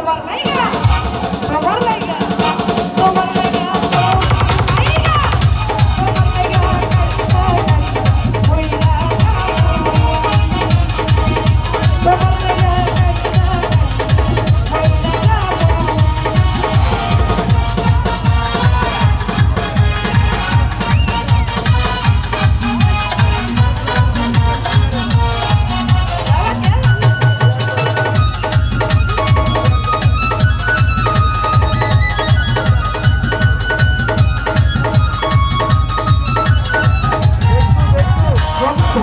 ಬರ್ಲಾ ಈಗ ಬರ್ಲಾ ಈಗ